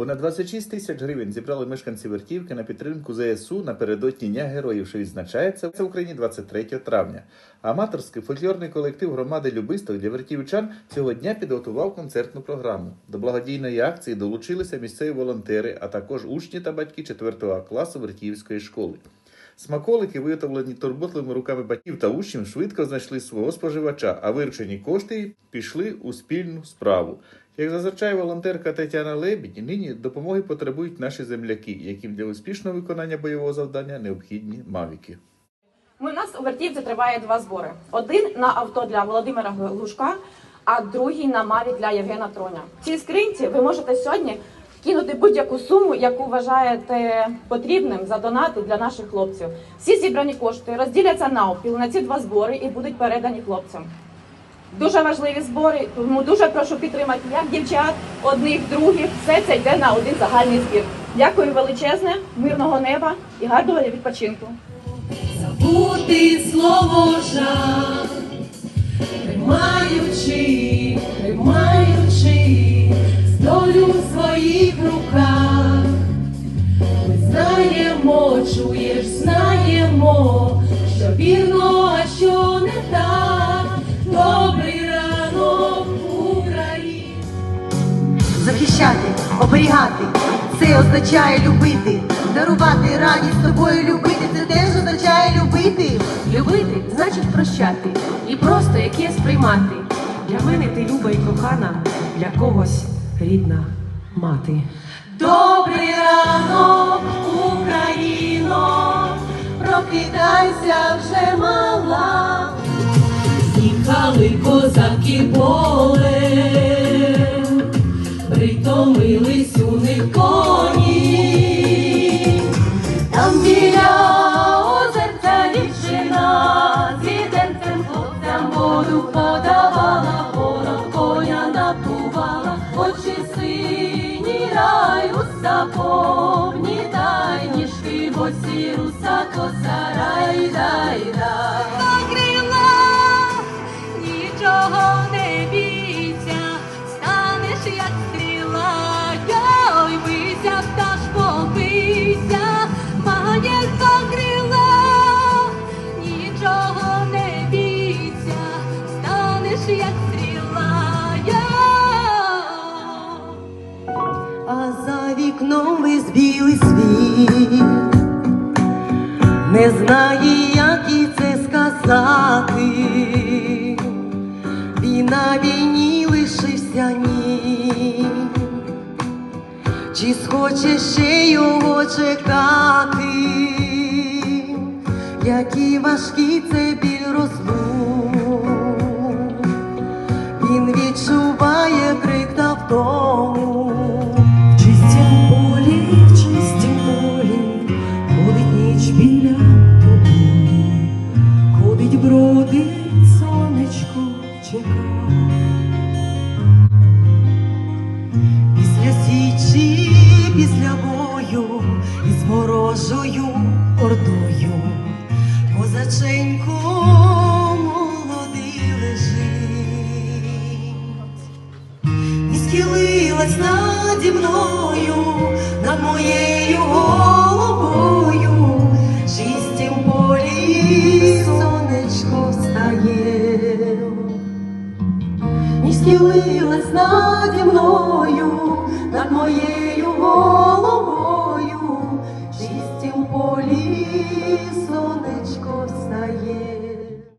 Понад 26 тисяч гривень зібрали мешканці Вертівки на підтримку ЗСУ напередодні Дня героїв, що відзначається в Україні 23 травня. Аматорський фольклорний колектив громади Любисток для вертівчан цього дня підготував концертну програму. До благодійної акції долучилися місцеві волонтери, а також учні та батьки 4 класу Вертівської школи. Смаколики, виготовлені турботливими руками батьків та учнів, швидко знайшли свого споживача, а виручені кошти пішли у спільну справу. Як зазначає волонтерка Тетяна Лебідь, нині допомоги потребують наші земляки, яким для успішного виконання бойового завдання необхідні мавіки. Ми, у нас у Вертівці триває два збори: один на авто для Володимира Глушка, а другий на Маві для Євгена Троня. В цій скринці ви можете сьогодні кинути будь-яку суму, яку вважаєте потрібним за донати для наших хлопців. Всі зібрані кошти розділяться навпіл на ці два збори і будуть передані хлопцям. Дуже важливі збори, тому дуже прошу підтримати як дівчат, одних, других. Все це йде на один загальний збір. Дякую величезне, мирного неба і гарного відпочинку. Забути слово жах, тримаючи, тримаючи знаємо, чуєш, знаємо, що вірно, а що не так. Добрий ранок, Україна. захищати, оберігати. Це означає любити, дарувати радість тобою любити. Це теж означає любити. Любити значить прощати і просто яке сприймати. Для мене ти люба і кохана, для когось рідна мати. Добрий ранок, Україно, прокидайся вже мала. Їхали козаки полем, притомились у них коні. Там біля озерця дівчина, з відерцем хлопцям воду подавала, ворог коня напувала, А за вікном весь білий світ не знає, як і це сказати. Він на війні лишився ні. Чи схоче ще його чекати? Які важкі це біль розлук. Він відчуває крик та втому. Бродить сонечко чека. Після січі, після бою із ворожою ордою козаченько схилилась наді мною, над моєю головою, чистім полі сонечко